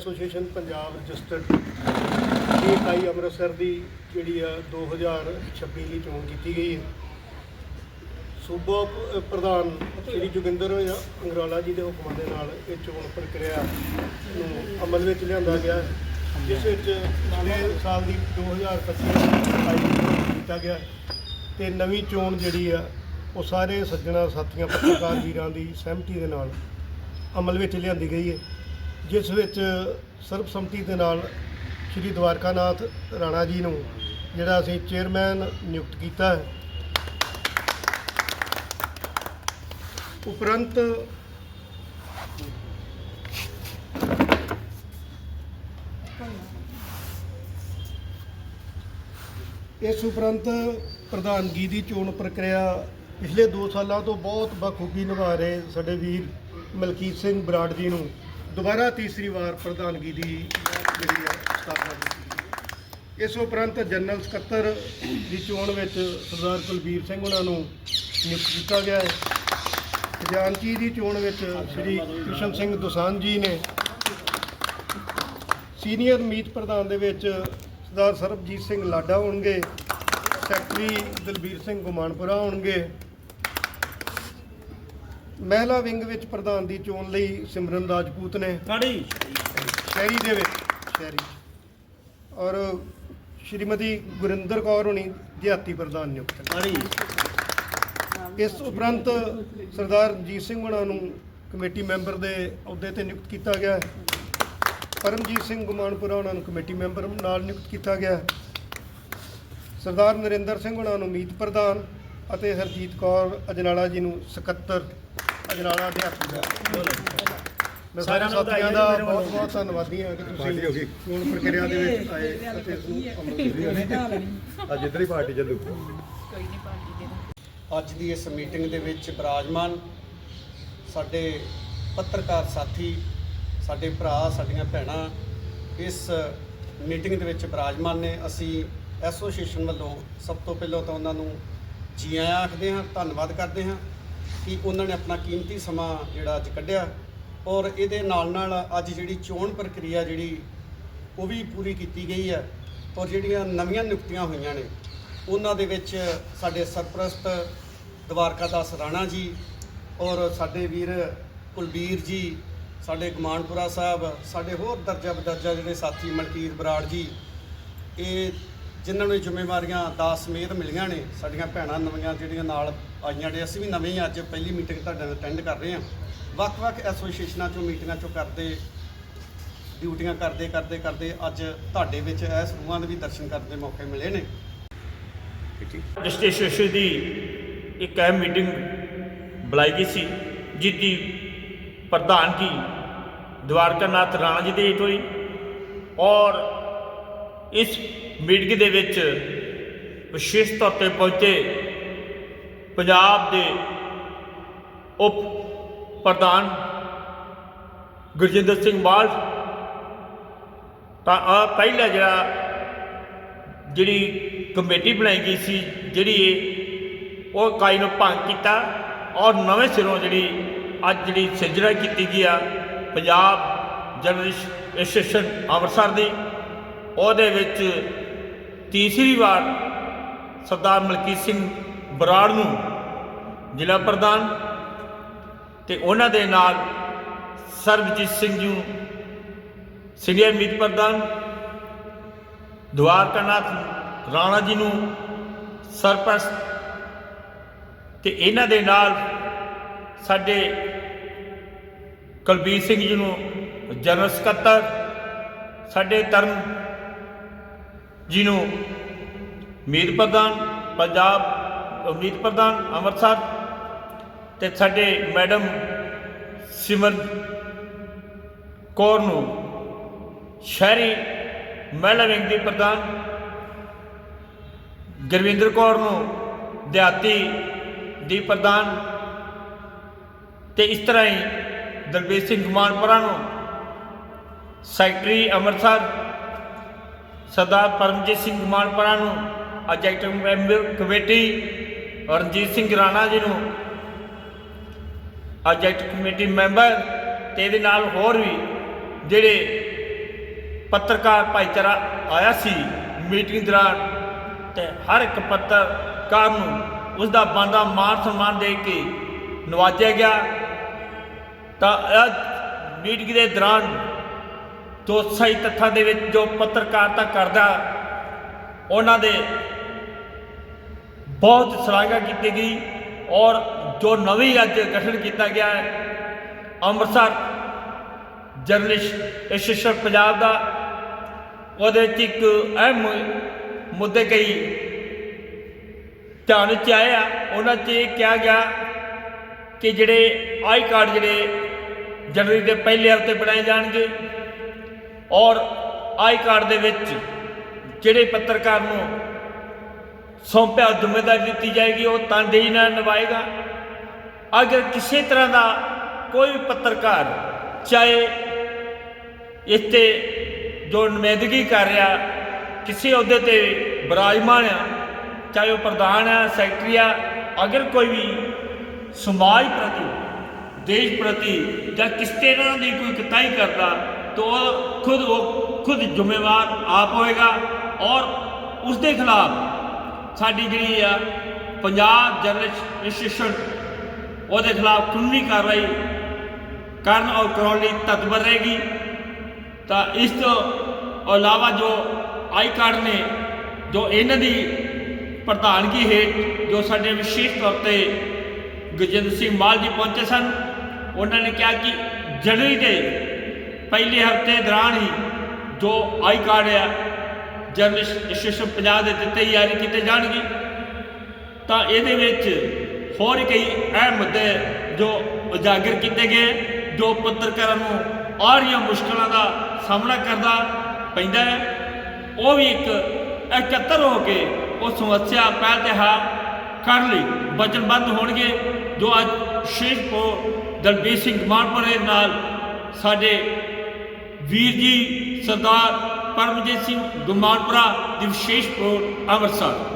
Association Punjab registered ਇਹ ਇਕਾਈ ਅੰਮ੍ਰਿਤਸਰ ਦੀ, ਜਿਹੜੀ ਆ 2026 ਦੀ ਚੋਣ ਕੀਤੀ ਗਈ ਹੈ। ਸੂਬਾ ਪ੍ਰਧਾਨ ਸ਼੍ਰੀ ਜੋਗਿੰਦਰ ਅੰਗਰਾਲਾ ਜੀ ਦੇ ਹੁਕਮਾਂ ਦੇ ਨਾਲ ਇਹ ਚੋਣ ਪ੍ਰਕਿਰਿਆ ਨੂੰ ਅਮਲ ਵਿੱਚ ਲਿਆਂਦਾ ਗਿਆ ਜਿਸ ਵਿੱਚ ਪਿਛਲੇ ਸਾਲ ਦੀ 2025 ਇਕਾਈ ਨੂੰ ਕੀਤਾ ਗਿਆ ਤੇ ਨਵੀਂ ਚੋਣ ਜਿਹੜੀ ਆ, ਉਹ ਸਾਰੇ ਸੱਜਣਾ ਸਾਥੀਆਂ, ਪੱਤਰਕਾਰ ਵੀਰਾਂ ਦੀ ਸਹਿਮਤੀ ਦੇ ਨਾਲ ਅਮਲ ਵਿੱਚ ਲਿਆਂਦੀ ਗਈ ਹੈ। ਜਿਸ ਵਿੱਚ ਸਰਬਸੰਮਤੀ ਦੇ ਨਾਲ ਸ਼੍ਰੀ ਦਵਾਰਕਾਨਾਥ ਰਾਣਾ ਜੀ ਨੂੰ ਜਿਹੜਾ ਅਸੀਂ ਚੇਅਰਮੈਨ ਨਿਯੁਕਤ ਕੀਤਾ ਹੈ। ਉਪਰੰਤ ਇਸ ਉਪਰੰਤ ਪ੍ਰਧਾਨਗੀ ਦੀ ਚੋਣ ਪ੍ਰਕਿਰਿਆ ਪਿਛਲੇ 2 ਸਾਲਾਂ ਤੋਂ ਬਹੁਤ ਬਖੂਬੀ ਨਿਭਾ ਰਹੇ ਸਾਡੇ ਵੀਰ ਮਲਕੀਤ ਸਿੰਘ ਬਰਾੜ ਜੀ ਨੂੰ ਦੁਬਾਰਾ ਤੀਸਰੀ ਵਾਰ ਪ੍ਰਧਾਨਗੀ ਦੀ ਜਿਹੜੀ ਹੈ ਸਥਾਪਨਾ ਕੀਤੀ। ਇਸ ਉਪਰੰਤ ਜਨਰਲ ਸਕੱਤਰ ਦੀ ਚੋਣ ਵਿੱਚ ਸਰਦਾਰ ਕੁਲਬੀਰ ਸਿੰਘ ਉਹਨਾਂ ਨੂੰ ਨਿਯੁਕਤ ਕੀਤਾ ਗਿਆ ਹੈ। ਖਜ਼ਾਨਚੀ ਦੀ ਚੋਣ ਵਿੱਚ ਸ੍ਰੀ ਕ੍ਰਿਸ਼ਨ ਸਿੰਘ ਦੁਸਾਂਝ ਜੀ ਨੇ ਸੀਨੀਅਰ ਮੀਤ ਪ੍ਰਧਾਨ ਦੇ ਵਿੱਚ ਸਰਦਾਰ ਸਰਬਜੀਤ ਸਿੰਘ ਲਾਡਾ ਹੋਣਗੇ, ਸੈਕਟਰੀ ਦਲਬੀਰ ਸਿੰਘ ਗੁਮਾਨਪੁਰਾ ਹੋਣਗੇ ਮਹਿਲਾ ਵਿੰਗ ਵਿੱਚ ਪ੍ਰਧਾਨ ਦੀ ਚੋਣ ਲਈ ਸਿਮਰਨ ਰਾਜਪੂਤ ਨੇ। ਕਾੜੀ ਸ਼ਹਿਰੀ ਦੇ ਵਿੱਚ। ਸ਼ਹਿਰੀ। ਔਰ ਸ਼੍ਰੀਮਤੀ ਗੁਰਿੰਦਰ ਕੌਰ ਹੋਣੀ ਦਿਹਾਤੀ ਪ੍ਰਧਾਨ ਨਿਯੁਕਤ ਕਾੜੀ ਇਸ ਉਪਰੰਤ ਸਰਦਾਰ ਰਣਜੀਤ ਸਿੰਘ ਹੋਣਾ ਨੂੰ ਕਮੇਟੀ ਮੈਂਬਰ ਦੇ ਅਹੁਦੇ ਤੇ ਨਿਯੁਕਤ ਕੀਤਾ ਗਿਆ ਹੈ। ਪਰਮਜੀਤ ਸਿੰਘ ਗੁਮਾਨਪੁਰਾ ਉਹਨਾਂ ਨੂੰ ਕਮੇਟੀ ਮੈਂਬਰ ਨਾਲ ਨਿਯੁਕਤ ਕੀਤਾ ਗਿਆ ਹੈ। ਸਰਦਾਰ ਨਰਿੰਦਰ ਸਿੰਘ ਹੋਣਾ ਨੂੰ ਮੀਤ ਪ੍ਰਧਾਨ ਅਤੇ ਹਰਜੀਤ ਕੌਰ ਅਜਨਾਲਾ ਜੀ ਨੂੰ ਸਕੱਤਰ। ਅਜਨਾਲਾ ਦੇ ਹੱਥ ਮੈਂ ਸਾਰੇ ਸਾਰਿਆਂ ਨੂੰ ਸਾਥੀਆਂ ਦਾ। ਬਹੁਤ ਬਹੁਤ ਧੰਨਵਾਦੀ ਹਾਂ ਕਿ ਤੁਸੀਂ ਚੋਣ ਪ੍ਰਕਿਰਿਆ ਦੇ ਵਿੱਚ ਆਏ ਅਤੇ ਇਸ ਨੂੰ ਅਮਲ ਕੀਤਾ ਅੱਜ ਇੱਧਰ ਹੀ ਪਾਰਟੀ ਚੱਲੂ। ਅੱਜ ਦੀ ਇਸ ਮੀਟਿੰਗ ਦੇ ਵਿੱਚ ਬਿਰਾਜਮਾਨ ਸਾਡੇ ਪੱਤਰਕਾਰ ਸਾਥੀ ਸਾਡੇ ਭਰਾ ਸਾਡੀਆਂ ਭੈਣਾਂ ਇਸ ਮੀਟਿੰਗ ਦੇ ਵਿੱਚ ਬਿਰਾਜਮਾਨ ਨੇ। ਅਸੀਂ ਐਸੋਸੀਏਸ਼ਨ ਵੱਲੋਂ ਸਭ ਤੋਂ ਪਹਿਲਾਂ ਤਾਂ ਉਹਨਾਂ ਨੂੰ ਜੀ ਆਇਆਂ ਆਖਦੇ ਹਾਂ ਧੰਨਵਾਦ ਕਰਦੇ ਹਾਂ। ਕਿ ਉਹਨਾਂ ਨੇ ਆਪਣਾ ਕੀਮਤੀ ਸਮਾਂ ਜਿਹੜਾ ਅੱਜ ਕੱਢਿਆ ਔਰ ਇਹਦੇ ਨਾਲ ਨਾਲ ਅੱਜ ਜਿਹੜੀ ਚੋਣ ਪ੍ਰਕਿਰਿਆ ਜਿਹੜੀ ਉਹ ਵੀ ਪੂਰੀ ਕੀਤੀ ਗਈ ਹੈ ਔਰ ਜਿਹੜੀਆਂ ਨਵੀਆਂ ਨਿਯੁਕਤੀਆਂ ਹੋਈਆਂ ਨੇ, ਉਹਨਾਂ ਦੇ ਵਿੱਚ ਸਾਡੇ ਸਰਪ੍ਰਸਤ ਦਵਾਰਕਾ ਦਾਸ ਰਾਣਾ ਜੀ ਔਰ ਸਾਡੇ ਵੀਰ ਕੁਲਬੀਰ ਜੀ, ਸਾਡੇ ਗਮਾਨਪੁਰਾ ਸਾਹਿਬ, ਸਾਡੇ ਹੋਰ ਦਰਜਾ ਬਦਰਜਾ ਜਿਹੜੇ ਸਾਥੀ ਮਲਕੀਤ ਬਰਾੜ ਜੀ, ਇਹ ਜਿਨ੍ਹਾਂ ਨੂੰ ਜ਼ਿੰਮੇਵਾਰੀਆਂ ਦਾਸ ਸਮੇਤ ਮਿਲੀਆਂ ਨੇ, ਸਾਡੀਆਂ ਭੈਣਾਂ ਨਵੀਆਂ ਜਿਹੜੀਆਂ ਨਾਲ ਆਈਆਂ ਨੇ, ਅਸੀਂ ਵੀ ਨਵੇਂ ਹੀ ਅੱਜ ਪਹਿਲੀ ਮੀਟਿੰਗ ਤੁਹਾਡੇ ਅਟੈਂਡ ਕਰ ਰਹੇ ਹਾਂ। ਵੱਖ-ਵੱਖ ਐਸੋਸੀਏਸ਼ਨਾਂ ਚੋਂ ਮੀਟਿੰਗਾਂ ਚੋਂ ਕਰਦੇ ਡਿਊਟੀਆਂ ਕਰਦੇ ਕਰਦੇ ਕਰਦੇ ਅੱਜ ਤੁਹਾਡੇ ਵਿੱਚ ਇਸ ਰੂਹਾਂ ਦੇ ਵੀ ਦਰਸ਼ਨ ਕਰਨ ਦੇ ਮੌਕੇ ਮਿਲੇ ਨੇ। ਰਜਿਸਟ੍ਰੇਸ਼ਨ ਦੀ ਇੱਕ ਅਹਿਮ ਮੀਟਿੰਗ ਬੁਲਾਈ ਗਈ ਸੀ ਜਿਸ ਦੀ ਪ੍ਰਧਾਨਗੀ ਦਵਾਰਕਾਨਾਥ ਰਾਣਾ ਜੀ ਦੇ ਹੇਠ ਹੋਈ ਔਰ ਇਸ ਮੀਟਿੰਗ ਦੇ ਵਿੱਚ ਵਿਸ਼ੇਸ਼ ਤੌਰ ਤੇ ਪਹੁੰਚੇ ਪੰਜਾਬ ਦੇ ਉਪ ਪ੍ਰਧਾਨ ਗੁਰਜਿੰਦਰ ਸਿੰਘ ਮਾਲ। ਤਾਂ ਆ ਪਹਿਲਾ ਜਿਹੜਾ ਜਿਹੜੀ ਕਮੇਟੀ ਬਣਾਈ ਗਈ ਸੀ, ਜਿਹੜੀ ਇਹ ਉਹ ਇਕਾਈ ਨੂੰ ਭੰਗ ਕੀਤਾ ਔਰ ਨਵੇਂ ਸਿਰੋਂ ਜਿਹੜੀ ਅੱਜ ਜਿਹੜੀ ਸਿਰਜਣਾ ਕੀਤੀ ਗਈ ਆ, ਪੰਜਾਬ ਜਰਨਲਿਸਟ ਐਸੋਸੀਏਸ਼ਨ ਅੰਮ੍ਰਿਤਸਰ ਦੀ। ਉਹਦੇ ਵਿੱਚ ਤੀਸਰੀ ਵਾਰ ਸਰਦਾਰ ਮਲਕੀਤ ਸਿੰਘ ਬਰਾੜ ਨੂੰ ਜ਼ਿਲ੍ਹਾ ਪ੍ਰਧਾਨ ਤੇ ਉਹਨਾਂ ਦੇ ਨਾਲ ਸਰਬਜੀਤ ਸਿੰਘ ਜੀ ਨੂੰ ਸੀਨੀਅਰ ਮੀਤ ਪ੍ਰਧਾਨ, ਦਵਾਰਕਾਨਾਥ ਰਾਣਾ ਜੀ ਨੂੰ ਸਰਪ੍ਰਸਤ ਤੇ ਇਹਨਾਂ ਦੇ ਨਾਲ ਸਾਡੇ ਕੁਲਬੀਰ ਸਿੰਘ ਜੀ ਨੂੰ ਜਨਰਲ ਸਕੱਤਰ, ਸਾਡੇ ਤਰਨ ਜਿਹਨੂੰ ਮੀਤ ਪ੍ਰਧਾਨ, ਪੰਜਾਬ, ਮੀਤ ਪ੍ਰਧਾਨ ਅੰਮ੍ਰਿਤਸਰ ਤੇ ਸਾਡੇ ਮੈਡਮ ਸਿਮਰਨ ਕੌਰ ਨੂੰ ਸ਼ਹਿਰੀ ਮਹਿਲਾ ਵਿੰਗ ਦੀ ਪ੍ਰਧਾਨ ਗੁਰਵਿੰਦਰ ਕੌਰ ਨੂੰ ਦਿਹਾਤੀ ਦੀ ਪ੍ਰਧਾਨ ਤੇ ਇਸ ਤਰ੍ਹਾਂ ਹੀ ਦਲਬੀਰ ਸਿੰਘ ਮਾਨਪੁਰਾ ਨੂੰ ਸੈਕਟਰੀ ਅੰਮ੍ਰਿਤਸਰ ਸਰਦਾਰ ਪਰਮਜੀਤ ਸਿੰਘ ਮਾਨਪੁਰਾ ਨੂੰ executive member committee, Ranjit Singh Rana ji ਨੂੰ ਐਗਜ਼ੈਕਟਿਵ ਕਮੇਟੀ ਮੈਂਬਰ ਤੇ ਇਹਦੇ ਨਾਲ ਹੋਰ ਵੀ ਜਿਹੜੇ ਪੱਤਰਕਾਰ ਭਾਈਚਾਰਾ ਆਇਆ ਸੀ ਮੀਟਿੰਗ ਦੌਰਾਨ, ਤੇ ਹਰ ਇੱਕ ਪੱਤਰਕਾਰ ਨੂੰ ਉਸ ਦਾ ਬਣਦਾ ਮਾਣ ਸਨਮਾਨ ਦੇ ਕੇ ਨਵਾਜਿਆ ਗਿਆ। ਤਾਂ ਮੀਟਿੰਗ ਦੇ ਦੌਰਾਨ ਜੋ ਸਹੀ ਤੱਥਾਂ ਦੇ ਵਿੱਚ ਜੋ ਪੱਤਰਕਾਰਤਾ ਕਰਦਾ, ਉਹਨਾਂ ਦੇ ਬਹੁਤ ਸ਼ਲਾਘਾ ਕੀਤੀ ਗਈ ਔਰ ਜੋ ਨਵੀਂ ਅੱਜ ਗਠਨ ਕੀਤਾ ਗਿਆ ਹੈ, ਅੰਮ੍ਰਿਤਸਰ ਜਰਨਲਿਸਟ ਐਸੋਸੀਏਸ਼ਨ ਪੰਜਾਬ ਦਾ, ਉਹਦੇ ਵਿੱਚ ਇੱਕ ਅਹਿਮ ਮੁੱਦੇ ਕਈ ਧਿਆਨ ਵਿੱਚ ਆਏ ਆ, ਉਹਨਾਂ 'ਚ ਇਹ ਕਿਹਾ ਗਿਆ ਕਿ ਜਿਹੜੇ ਆਈ ਕਾਰਡ ਜਿਹੜੇ ਜਨਵਰੀ ਦੇ ਪਹਿਲੇ ਹਫ਼ਤੇ ਬਣਾਏ ਜਾਣਗੇ ਔਰ ਆਈ ਕਾਰਡ ਦੇ ਵਿੱਚ ਜਿਹੜੇ ਪੱਤਰਕਾਰ ਨੂੰ ਸੌਂਪਿਆ ਜ਼ਿੰਮੇਵਾਰੀ ਦਿੱਤੀ ਜਾਏਗੀ, ਉਹ ਤਨਦੇਹੀ ਨਾਲ ਨਿਭਾਏਗਾ। ਅਗਰ ਕਿਸੇ ਤਰ੍ਹਾਂ ਦਾ ਕੋਈ ਵੀ ਪੱਤਰਕਾਰ ਚਾਹੇ ਇਸ ਤੇ ਜੋ ਨੁਮਾਇੰਦਗੀ ਕਰ ਰਿਹਾ, ਕਿਸੇ ਅਹੁਦੇ ਤੇ ਬਿਰਾਜਮਾਨ ਆ, ਚਾਹੇ ਉਹ ਪ੍ਰਧਾਨ ਆ, ਸੈਕਟਰੀ ਆ, ਅਗਰ ਕੋਈ ਵੀ ਸਮਾਜ ਪ੍ਰਤੀ, ਦੇਸ਼ ਪ੍ਰਤੀ ਜਾਂ ਕਿਸ ਤਰ੍ਹਾਂ ਦੀ ਕੋਈ ਕਿਤਾਈ ਕਰਦਾ ਤਾਂ ਉਹ ਖੁਦ ਉਹ ਖੁਦ ਜ਼ਿੰਮੇਵਾਰ ਆਪ ਹੋਏਗਾ ਔਰ ਉਸ ਦੇ ਖਿਲਾਫ ਸਾਡੀ ਜਿਹੜੀ ਆ ਪੰਜਾਬ ਜਰਨਲਿਸਟ ਇੰਸਟੀਟਿਊਸ਼ਨ ਉਹਦੇ ਖਿਲਾਫ ਕਾਨੂੰਨੀ ਕਾਰਵਾਈ ਕਰਨ ਔਰ ਕਰਾਉਣ ਲਈ ਤਤਪਰ ਰਹੇਗੀ ਤਾਂ ਇਸ ਤੋਂ ਇਲਾਵਾ ਜੋ ਆਈ ਕਾਰਡ ਨੇ ਜੋ ਇਹਨਾਂ ਦੀ ਪ੍ਰਧਾਨਗੀ ਹੇਠ ਜੋ ਸਾਡੇ ਵਿਸ਼ੇਸ਼ ਤੌਰ ਤੇ ਗੁਰਜਿੰਦਰ ਸਿੰਘ ਮਾਲ ਜੀ ਪਹੁੰਚੇ ਸਨ ਉਹਨਾਂ ਨੇ ਕਿਹਾ ਕਿ ਜਨਵਰੀ ਦੇ ਪਹਿਲੇ ਹਫ਼ਤੇ ਦੌਰਾਨ ਹੀ ਜੋ ਆਈ ਕਾਰਡ ਆ, ਜਰਨਲਿਸਟ ਐਸੋਸੀਏਸ਼ਨ ਪੰਜਾਬ ਦੇ ਦਿੱਤੇ ਜਾਰੀ ਕੀਤੇ ਜਾਣਗੇ। ਤਾਂ ਇਹਦੇ ਵਿੱਚ ਹੋਰ ਕਈ ਅਹਿਮ ਮੁੱਦੇ ਜੋ ਉਜਾਗਰ ਕੀਤੇ ਗਏ ਜੋ ਪੱਤਰਕਾਰਾਂ ਨੂੰ ਆ ਰਹੀਆਂ ਮੁਸ਼ਕਲਾਂ ਦਾ ਸਾਹਮਣਾ ਕਰਦਾ ਪੈਂਦਾ ਹੈ। ਉਹ ਵੀ ਇੱਕ ਇਕੱਤਰ ਹੋ ਕੇ ਉਹ ਸਮੱਸਿਆ ਪਹਿਲ ਤੇ ਹਾਂ ਕਰਨ ਲਈ ਵਚਨਬੱਧ ਹੋਣਗੇ, ਜੋ ਅੱਜ ਸ਼ੇਖਪੁਰ ਦਲਬੀਰ ਸਿੰਘ ਮਾਨਪੁਰੇ ਨਾਲ ਸਾਡੇ ਵੀਰ ਜੀ ਸਰਦਾਰ ਪਰਮਜੀਤ ਸਿੰਘ ਗੁਮਾਨਪੁਰਾ ਦੀ ਵਿਸ਼ੇਸ਼ ਪ੍ਰੋ ਅੰਮ੍ਰਿਤਸਰ।